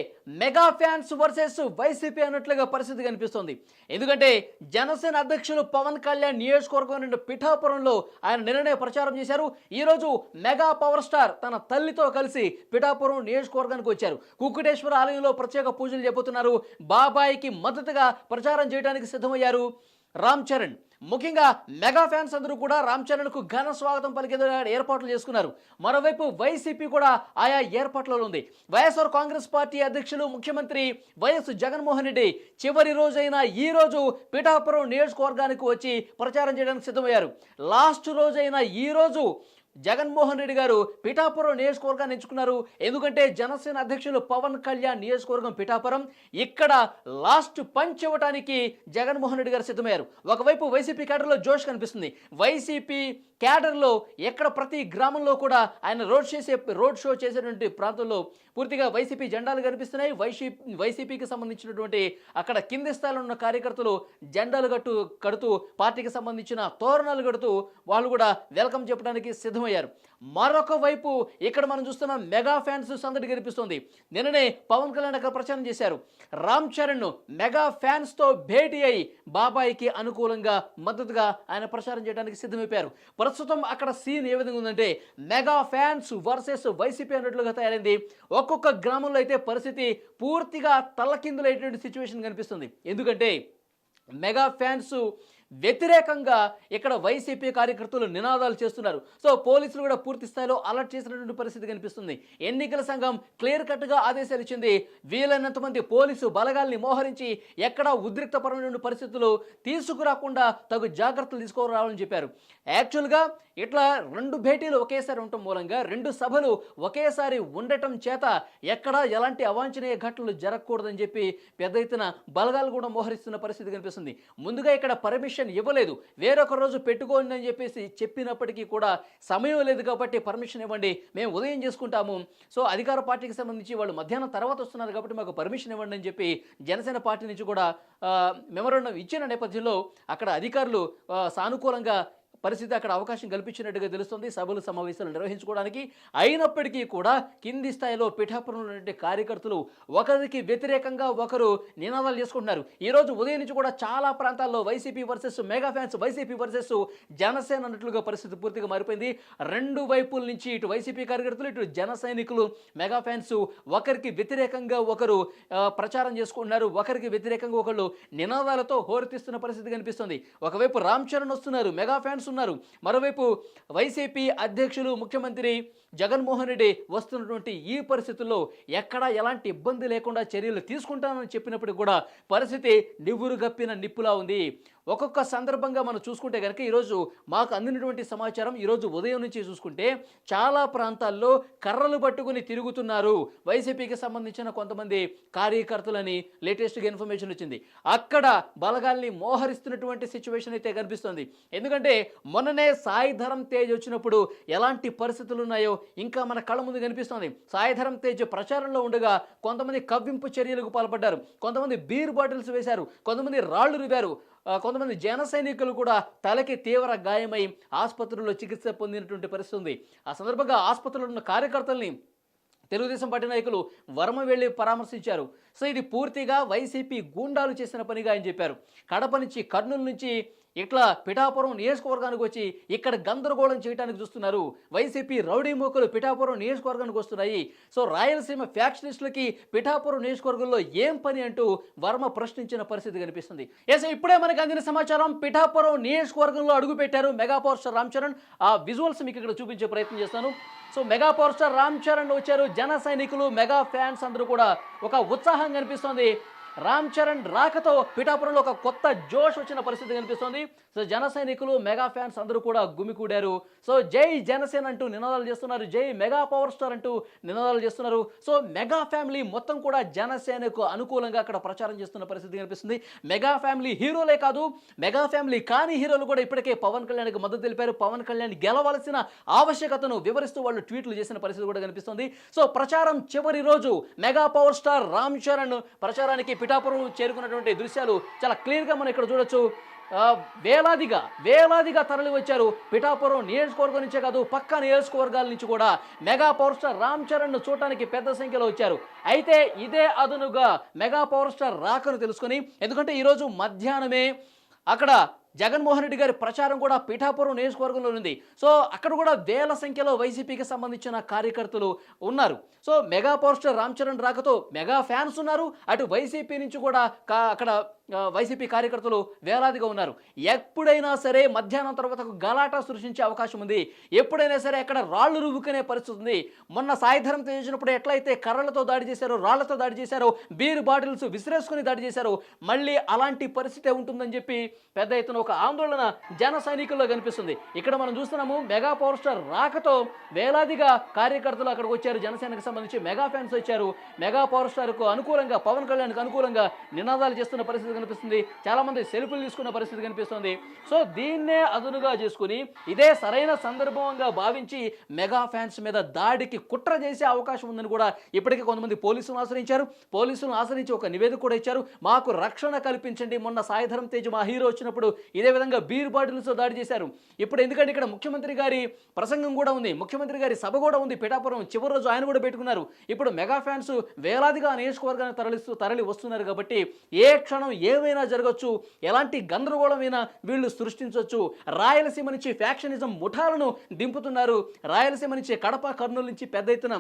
మెగా ఫ్యాన్స్ వర్సెస్ వైసీపీ అన్నట్లుగా పరిస్థితి కనిపిస్తోంది. ఎందుకంటే జనసేన అధ్యక్షులు పవన్ కళ్యాణ్ నియోజకవర్గం నుండి పిఠాపురంలో ఆయన నిన్ననే ప్రచారం చేశారు. ఈరోజు మెగా పవర్ స్టార్ తన తల్లితో కలిసి పిఠాపురం నియోజకవర్గానికి వచ్చారు. కుక్కుటేశ్వర ఆలయంలో ప్రత్యేక పూజలు చెబుతున్నారు బాబాయికి మద్దతుగా ప్రచారం చేయడానికి సిద్ధమయ్యారు. రామ్ చరణ్. ముఖ్యంగా మెగా ఫ్యాన్స్ అందరూ కూడా రామ్ చరణ్కు ఘన స్వాగతం పలికేందుకు ఏర్పాట్లు చేసుకున్నారు. మరోవైపు వైసీపీ కూడా ఆయా ఏర్పాట్లలో ఉంది. వైఎస్ఆర్ కాంగ్రెస్ పార్టీ అధ్యక్షులు ముఖ్యమంత్రి వైఎస్ జగన్మోహన్ రెడ్డి చివరి రోజైన ఈ రోజు పిఠాపురం నియోజకవర్గానికి వచ్చి ప్రచారం చేయడానికి సిద్ధమయ్యారు. లాస్ట్ రోజైన ఈ రోజు జగన్మోహన్ రెడ్డి గారు పిఠాపురం నియోజకవర్గాన్ని ఎంచుకున్నారు. ఎందుకంటే జనసేన అధ్యక్షులు పవన్ కళ్యాణ్ నియోజకవర్గం పిఠాపురం. ఇక్కడ లాస్ట్ పంచ్ ఇవ్వడానికి జగన్మోహన్ రెడ్డి గారు సిద్ధమయ్యారు. ఒకవైపు వైసీపీ కేటర్లో జోష్ కనిపిస్తుంది. వైసీపీ క్యాడర్లో ఎక్కడ ప్రతి గ్రామంలో కూడా ఆయన రోడ్ చేసే రోడ్ షో చేసేటువంటి ప్రాంతంలో పూర్తిగా వైసీపీ జెండాలు కనిపిస్తున్నాయి. వైసీపీ వైసీపీకి సంబంధించినటువంటి అక్కడ కింది స్థాయిలో ఉన్న కార్యకర్తలు జెండాలు కట్టు కడుతూ పార్టీకి సంబంధించిన తోరణాలు కడుతూ వాళ్ళు కూడా వెల్కమ్ చెప్పడానికి సిద్ధమయ్యారు. మరొక వైపు ఇక్కడ మనం చూస్తున్న మెగా ఫ్యాన్స్ సందడి కనిపిస్తుంది నిన్ననే పవన్ కళ్యాణ్ అక్కడ ప్రచారం చేశారు. రామ్ చరణ్ మెగా ఫ్యాన్స్తో భేటీ అయి బాబాయికి అనుకూలంగా మద్దతుగా ఆయన ప్రచారం చేయడానికి సిద్ధమైపోయారు. ప్రస్తుతం అక్కడ సీన్ ఏ విధంగా ఉందంటే మెగా ఫ్యాన్స్ వర్సెస్ వైసీపీ అన్నట్లుగా తయారైంది. ఒక్కొక్క గ్రామంలో అయితే పరిస్థితి పూర్తిగా తల్లకిందులైనటువంటి సిచ్యువేషన్ కనిపిస్తుంది. ఎందుకంటే మెగా ఫ్యాన్స్ వ్యతిరేకంగా ఇక్కడ వైసీపీ కార్యకర్తలు నినాదాలు చేస్తున్నారు. సో పోలీసులు కూడా పూర్తి స్థాయిలో అలర్ట్ చేసినటువంటి పరిస్థితి కనిపిస్తుంది. ఎన్నికల సంఘం క్లియర్ కట్గా ఆదేశాలు ఇచ్చింది. వీలైనంత మంది పోలీసు బలగాల్ని మోహరించి ఎక్కడా ఉద్రిక్తపరమైన పరిస్థితులు తీసుకురాకుండా తగు జాగ్రత్తలు తీసుకురావాలని చెప్పారు. యాక్చువల్గా ఇట్లా రెండు భేటీలు ఒకేసారి ఉండటం మూలంగా రెండు సభలు ఒకేసారి ఉండటం చేత ఎక్కడా ఎలాంటి అవాంఛనీయ ఘటనలు జరగకూడదని చెప్పి పెద్ద ఎత్తున బలగాలు కూడా మోహరిస్తున్న పరిస్థితి కనిపిస్తుంది. ముందుగా ఇక్కడ పర్మిషన్ ఇవ్వలేదు. వేరొక రోజు పెట్టుకోండి అని చెప్పేసి చెప్పినప్పటికీ కూడా సమయం లేదు కాబట్టి పర్మిషన్ ఇవ్వండి మేము ఉదయం చేసుకుంటాము. సో అధికార పార్టీకి సంబంధించి వాళ్ళు మధ్యాహ్నం తర్వాత వస్తున్నారు కాబట్టి మాకు పర్మిషన్ ఇవ్వండి అని చెప్పి జనసేన పార్టీ నుంచి కూడా మెమోరండం ఇచ్చిన నేపథ్యంలో అక్కడ అధికారులు సానుకూలంగా పరిస్థితి అక్కడ అవకాశం కల్పించినట్టుగా తెలుస్తుంది. సభలు సమావేశాలు నిర్వహించుకోవడానికి అయినప్పటికీ కూడా కింది స్థాయిలో పిఠాపురంలో ఉన్నటువంటి కార్యకర్తలు ఒకరికి వ్యతిరేకంగా ఒకరు నినాదాలు చేసుకుంటున్నారు. ఈరోజు ఉదయం నుంచి కూడా చాలా ప్రాంతాల్లో YCP versus mega fans YCP versus Janasena అన్నట్లుగా పరిస్థితి పూర్తిగా మారిపోయింది. రెండు వైపుల నుంచి ఇటు వైసీపీ కార్యకర్తలు ఇటు జన సైనికులు మెగా ఫ్యాన్స్ ఒకరికి వ్యతిరేకంగా ఒకరు ప్రచారం చేసుకుంటున్నారు. ఒకరికి వ్యతిరేకంగా ఒకళ్ళు నినాదాలతో హోరెత్తిస్తున్న పరిస్థితి కనిపిస్తుంది. ఒకవైపు రామ్ చరణ్ వస్తున్నారు మెగా ఫ్యాన్స్ చేస్తున్నారు. మరోవైపు వైసీపీ అధ్యక్షులు ముఖ్యమంత్రి జగన్మోహన్ రెడ్డి వస్తున్నటువంటి ఈ పరిస్థితుల్లో ఎక్కడా ఎలాంటి ఇబ్బంది లేకుండా చర్యలు తీసుకుంటానని చెప్పినప్పుడు కూడా పరిస్థితి నివ్వురు గప్పిన నిప్పులా ఉంది. ఒక్కొక్క సందర్భంగా మనం చూసుకుంటే కనుక ఈరోజు మాకు అందినటువంటి సమాచారం ఈరోజు ఉదయం నుంచి చూసుకుంటే చాలా ప్రాంతాల్లో కర్రలు పట్టుకుని తిరుగుతున్నారు. వైసీపీకి సంబంధించిన కొంతమంది కార్యకర్తలని లేటెస్ట్గా ఇన్ఫర్మేషన్ వచ్చింది. అక్కడ బలగాల్ని మోహరిస్తున్నటువంటి సిచ్యువేషన్ అయితే కనిపిస్తుంది. ఎందుకంటే మొన్ననే సాయి ధరం తేజ్ వచ్చినప్పుడు ఎలాంటి పరిస్థితులు ఉన్నాయో ఇంకా మన కళ్ళ ముందు కనిపిస్తోంది. సాయిధరం తేజ్ ప్రచారంలో ఉండగా కొంతమంది కవ్వింపు చర్యలకు పాల్పడ్డారు. కొంతమంది బీర్ బాటిల్స్ వేశారు. కొంతమంది రాళ్ళు రువారు కొంతమంది జన సైనికులు కూడా తలకి తీవ్ర గాయమై ఆసుపత్రుల్లో చికిత్స పొందినటువంటి పరిస్థితి ఉంది ఆ సందర్భంగా ఆసుపత్రిలో ఉన్న కార్యకర్తల్ని తెలుగుదేశం పార్టీ నాయకులు వర్మ వెళ్ళి పరామర్శించారు. సో ఇది పూర్తిగా వైసీపీ గూండాలు చేసిన పనిగా ఆయన చెప్పారు. కడప నుంచి కర్నూలు నుంచి ఇట్లా పిఠాపురం నియోజకవర్గానికి వచ్చి ఇక్కడ గందరగోళం చేయడానికి చూస్తున్నారు. వైసీపీ రౌడీ మూకలు పిఠాపురం నియోజకవర్గానికి వస్తున్నాయి. సో రాయలసీమ ఫ్యాక్షనిస్టులకి పిఠాపురం నియోజకవర్గంలో ఏం పని అంటూ వర్మ ప్రశ్నించిన పరిస్థితి కనిపిస్తుంది. ఎస్ ఇప్పుడే మనకు అందిన సమాచారం పిఠాపురం నియోజకవర్గంలో అడుగుపెట్టారు mega power star Ram Charan. ఆ విజువల్స్ మీకు ఇక్కడ చూపించే ప్రయత్నం చేస్తాను. So mega power star Ram Charan వచ్చారు. జన సైనికులు మెగా ఫ్యాన్స్ అందరూ కూడా ఒక ఉత్సాహం కనిపిస్తోంది. రామ్ చరణ్ రాకతో పిఠాపురంలో ఒక కొత్త జోష్ వచ్చిన పరిస్థితి కనిపిస్తుంది. సో జన సైనికులు మెగా ఫ్యాన్స్ అందరూ కూడా గుమికూడారు. సో జై జనసేన అంటూ నినాదాలు చేస్తున్నారు. జై మెగా పవర్ స్టార్ అంటూ నినాదాలు చేస్తున్నారు. సో మెగా ఫ్యామిలీ మొత్తం కూడా జనసేనకు అనుకూలంగా అక్కడ ప్రచారం చేస్తున్న పరిస్థితి కనిపిస్తుంది. మెగా ఫ్యామిలీ హీరోలే కాదు మెగా ఫ్యామిలీ కాని హీరోలు కూడా ఇప్పటికే పవన్ కళ్యాణ్కి మద్దతు తెలిపారు. పవన్ కళ్యాణ్ గెలవలసిన ఆవశ్యకతను వివరిస్తూ వాళ్ళు ట్వీట్లు చేసిన పరిస్థితి కూడా కనిపిస్తుంది. సో ప్రచారం చివరి రోజు mega power star Ram Charan ప్రచారానికి పిఠాపురం చేరుకున్నటువంటి దృశ్యాలు చాలా క్లియర్గా మనం ఇక్కడ చూడొచ్చు. వేలాదిగా వేలాదిగా తరలి వచ్చారు పిఠాపురం నియోజకవర్గం నుంచే కాదు పక్క నియోజకవర్గాల నుంచి కూడా మెగా పవర్ స్టార్ రామ్ చరణ్ను చూడటానికి పెద్ద సంఖ్యలో వచ్చారు. అయితే ఇదే అదునుగా మెగా పవర్ స్టార్ రాకను తెలుసుకొని ఎందుకంటే ఈరోజు మధ్యాహ్నమే అక్కడ జగన్మోహన్ రెడ్డి గారి ప్రచారం కూడా పిఠాపురం నియోజకవర్గంలో ఉంది. సో అక్కడ కూడా వేల సంఖ్యలో వైసీపీకి సంబంధించిన కార్యకర్తలు ఉన్నారు. So mega power star Ram Charan రాకతో మెగా ఫ్యాన్స్ ఉన్నారు. అటు వైసీపీ నుంచి కూడా కా- అక్కడ వైసీపీ కార్యకర్తలు వేలాదిగా ఉన్నారు. ఎప్పుడైనా సరే మధ్యాహ్నం తర్వాత గలాటా సృష్టించే అవకాశం ఉంది. ఎప్పుడైనా సరే అక్కడ రాళ్ళు రువ్వుకునే పరిస్థితి ఉంది. మొన్న సాయంత్రం చేసినప్పుడు ఎట్లయితే కర్రలతో దాడి చేశారో రాళ్ళతో దాడి చేశారో బీర్ బాటిల్స్ విసిరేసుకుని దాడి చేశారో మళ్ళీ అలాంటి పరిస్థితి ఉంటుందని చెప్పి పెద్ద ఎత్తున ఒక ఆందోళన జన సైనికుల్లో కనిపిస్తుంది. ఇక్కడ మనం చూస్తున్నాము మెగా పవర్ స్టార్ రాకతో వేలాదిగా కార్యకర్తలు అక్కడికి వచ్చారు. జనసేనకు సంబంధించి మెగా ఫ్యాన్స్ వచ్చారు. మెగా పవర్ స్టార్కు అనుకూలంగా పవన్ కళ్యాణ్కు అనుకూలంగా నినాదాలు చేస్తున్న పరిస్థితి కనిపిస్తుంది. చాలామంది సెల్ఫీలు తీసుకున్న పరిస్థితి కనిపిస్తుంది. సో దీన్నే అదునుగా చేసుకుని ఇదే సరైన సందర్భంగా భావించి మెగా ఫ్యాన్స్ మీద దాడికి కుట్ర చేసే అవకాశం ఉందని కూడా ఇప్పటికే కొంతమంది పోలీసులను ఆశ్రయించారు. పోలీసులను ఆశ్రయించి ఒక నివేదిక కూడా ఇచ్చారు. మాకు రక్షణ కల్పించండి. మొన్న సాయిధరం తేజ్ మా హీరో వచ్చినప్పుడు ఇదే విధంగా బీర్ బాటిల్స్తో దాడి చేశారు. ఇప్పుడు ఎందుకంటే ఇక్కడ ముఖ్యమంత్రి గారి ప్రసంగం కూడా ఉంది. ముఖ్యమంత్రి గారి సభ కూడా ఉంది. పిఠాపురం చివరి రోజు ఆయన కూడా పెట్టుకున్నారు. ఇప్పుడు మెగా ఫ్యాన్స్ వేలాదిగా నియోజకవర్గాన్ని తరలిస్తూ తరలి వస్తున్నారు కాబట్టి ఏ క్షణం ఏమైనా జరగచ్చు ఎలాంటి గందరగోళమైనా వీళ్ళు సృష్టించవచ్చు రాయలసీమ నుంచి ఫ్యాక్షనిజం ముఠాలను దింపుతున్నారు. రాయలసీమ నుంచి కడప కర్నూలు నుంచి పెద్ద ఎత్తున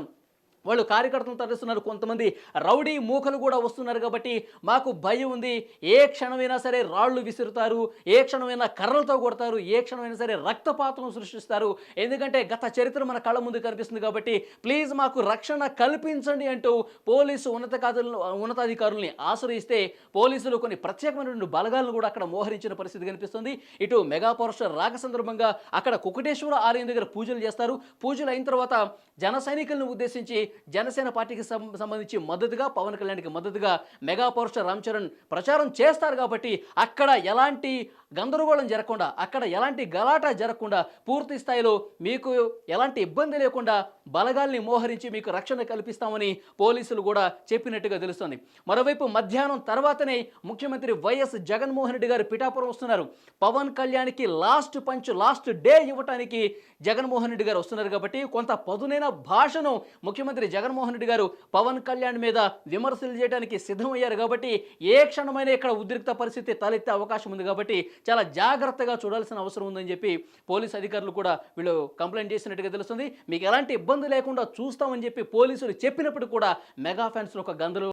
వాళ్ళు కార్యకర్తలు తరలిస్తున్నారు. కొంతమంది రౌడీ మూకలు కూడా వస్తున్నారు కాబట్టి మాకు భయం ఉంది. ఏ క్షణమైనా సరే రాళ్ళు విసురుతారు. ఏ క్షణమైనా కర్రలతో కొడతారు. ఏ క్షణమైనా సరే రక్తపాతం సృష్టిస్తారు. ఎందుకంటే గత చరిత్ర మన కళ్ళ ముందు కనిపిస్తుంది కాబట్టి ప్లీజ్ మాకు రక్షణ కల్పించండి అంటూ పోలీసు ఉన్నతాధికారులను ఉన్నతాధికారుల్ని ఆశ్రయిస్తే పోలీసులు కొన్ని ప్రత్యేకమైనటువంటి బలగాలను కూడా అక్కడ మోహరించిన పరిస్థితి కనిపిస్తుంది. ఇటు మెగా పవర్ రాక సందర్భంగా అక్కడ కుకటేశ్వర ఆలయం దగ్గర పూజలు చేస్తారు. పూజలు అయిన తర్వాత జన సైనికులను ఉద్దేశించి జనసేన పార్టీకి సంబంధించి మద్దతుగా పవన్ కళ్యాణ్కి మద్దతుగా mega power star Ram Charan ప్రచారం చేస్తారు కాబట్టి అక్కడ ఎలాంటి గందరగోళం జరగకుండా అక్కడ ఎలాంటి గలాటా జరగకుండా పూర్తి స్థాయిలో మీకు ఎలాంటి ఇబ్బంది లేకుండా బలగాల్ని మోహరించి మీకు రక్షణ కల్పిస్తామని పోలీసులు కూడా చెప్పినట్టుగా తెలుస్తోంది. మరోవైపు మధ్యాహ్నం తర్వాతనే ముఖ్యమంత్రి వైఎస్ జగన్మోహన్ రెడ్డి గారు పిఠాపురం వస్తున్నారు. పవన్ కళ్యాణ్కి లాస్ట్ పంచ్ లాస్ట్ డే ఇవ్వటానికి జగన్మోహన్ రెడ్డి గారు వస్తున్నారు కాబట్టి కొంత పదునైన భాషను ముఖ్యమంత్రి ముఖ్యమంత్రి జగన్మోహన్ రెడ్డి గారు పవన్ కళ్యాణ్ మీద విమర్శలు చేయడానికి సిద్ధమయ్యారు కాబట్టి ఏ క్షణమైనా ఇక్కడ ఉద్రిక్త పరిస్థితి తలెత్తే అవకాశం ఉంది కాబట్టి చాలా జాగ్రత్తగా చూడాల్సిన అవసరం ఉందని చెప్పి పోలీస్ అధికారులు కూడా వీళ్ళు కంప్లైంట్ చేసినట్టుగా తెలుస్తుంది. మీకు ఎలాంటి ఇబ్బంది లేకుండా చూస్తామని చెప్పి పోలీసులు చెప్పినప్పుడు కూడా మెగా ఫ్యాన్స్లో ఒక గందరగోళం